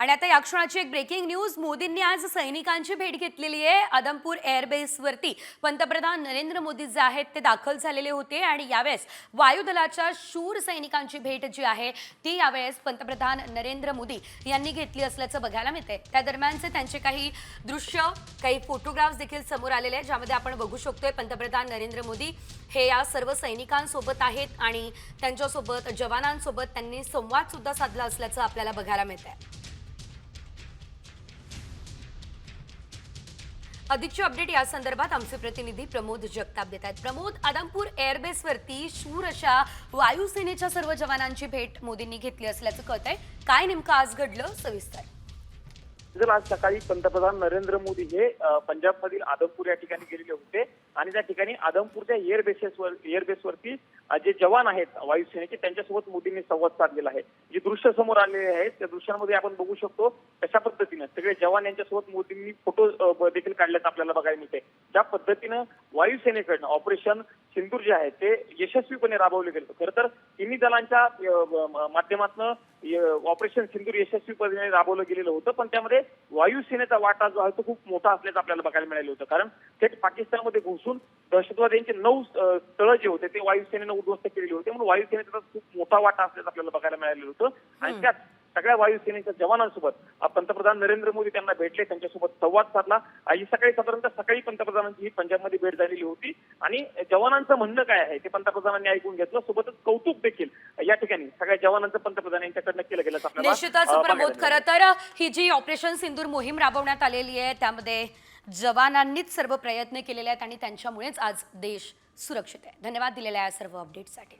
आणि आता या क्षणाची एक ब्रेकिंग न्यूज मोदींनी आज सैनिकांची भेट घेतलेली आहे आदमपूर एअरबेसवरती पंतप्रधान नरेंद्र मोदी जे आहेत ते दाखल झालेले होते आणि यावेळेस वायुदलाच्या शूर सैनिकांची भेट जी आहे ती यावेळेस पंतप्रधान नरेंद्र मोदी यांनी घेतली असल्याचं बघायला मिळते त्या दरम्यानचे त्यांचे काही दृश्य काही फोटोग्राफ्स देखील समोर आलेले आहेत ज्यामध्ये आपण बघू शकतोय पंतप्रधान नरेंद्र मोदी हे या सर्व सैनिकांसोबत आहेत आणि त्यांच्यासोबत जवानांसोबत त्यांनी संवाद सुद्धा साधला असल्याचं आपल्याला बघायला मिळत आहे अधिकची अपडेट या संदर्भात आमचे प्रतिनिधी प्रमोद जगताप देत आहेत. प्रमोद आदमपूर एअरबेसवरती शूर अशा वायुसेनेच्या सर्व जवानांची भेट मोदींनी घेतली असल्याचं कळत आहे काय नेमकं आज घडलं सविस्तर. आज सकाळी पंतप्रधान नरेंद्र मोदी हे पंजाबमधील आदमपूर या ठिकाणी गेलेले होते आणि त्या ठिकाणी आदमपूरच्या एअर बेसेसवर एअर जे जवान आहेत वायुसेनेचे त्यांच्यासोबत मोदींनी संवाद साधलेला आहे. जे दृश्य समोर आलेले आहेत त्या दृश्यांमध्ये आपण बघू शकतो कशा पद्धतीनं सगळे जवान यांच्यासोबत मोदींनी फोटो देखील काढल्याचं आपल्याला बघायला मिळते. ज्या पद्धतीनं वायुसेनेकडनं ऑपरेशन सिंदूर जे आहे ते यशस्वीपणे राबवले गेले खरं तर तिन्ही दलांच्या माध्यमातून ऑपरेशन सिंदूर यशस्वीपणे राबवलं गेलेलं होतं पण त्यामध्ये वायुसेनेचा वाटा जो आहे तो खूप मोठा असल्याचं आपल्याला बघायला मिळालं होतं. कारण थेट पाकिस्तानमध्ये घुसून दहशतवाद्यांचे नऊ तळ जे होते ते वायुसेनेनं उद्ध्वस्त केलेले होते. म्हणून वायुसेनेचा खूप मोठा वाटा असल्याचं आपल्याला बघायला मिळालेलं होतं. आणि त्यात सगळ्या वायुसेनेच्या जवानांसोबत पंतप्रधान नरेंद्र मोदी त्यांना भेटले त्यांच्यासोबत संवाद साधला. ही सकाळी साधारणतः सकाळी पंतप्रधानांची ही पंजाबमध्ये भेट झालेली होती. आणि जवानांचं म्हणणं काय आहे ते पंतप्रधानांनी ऐकून घेतलं. सोबतच कौतुक देखील जवानांचं पंतप्रधान यांच्याकडनं केलं गेलं निश्चितच प्रमोद. खरं तर ही जी ऑपरेशन सिंदूर मोहीम राबवण्यात आलेली आहे त्यामध्ये जवानांनीच सर्व प्रयत्न केलेले आहेत आणि त्यांच्यामुळेच आज देश सुरक्षित आहे धन्यवाद दिलेल्या या सर्व अपडेटसाठी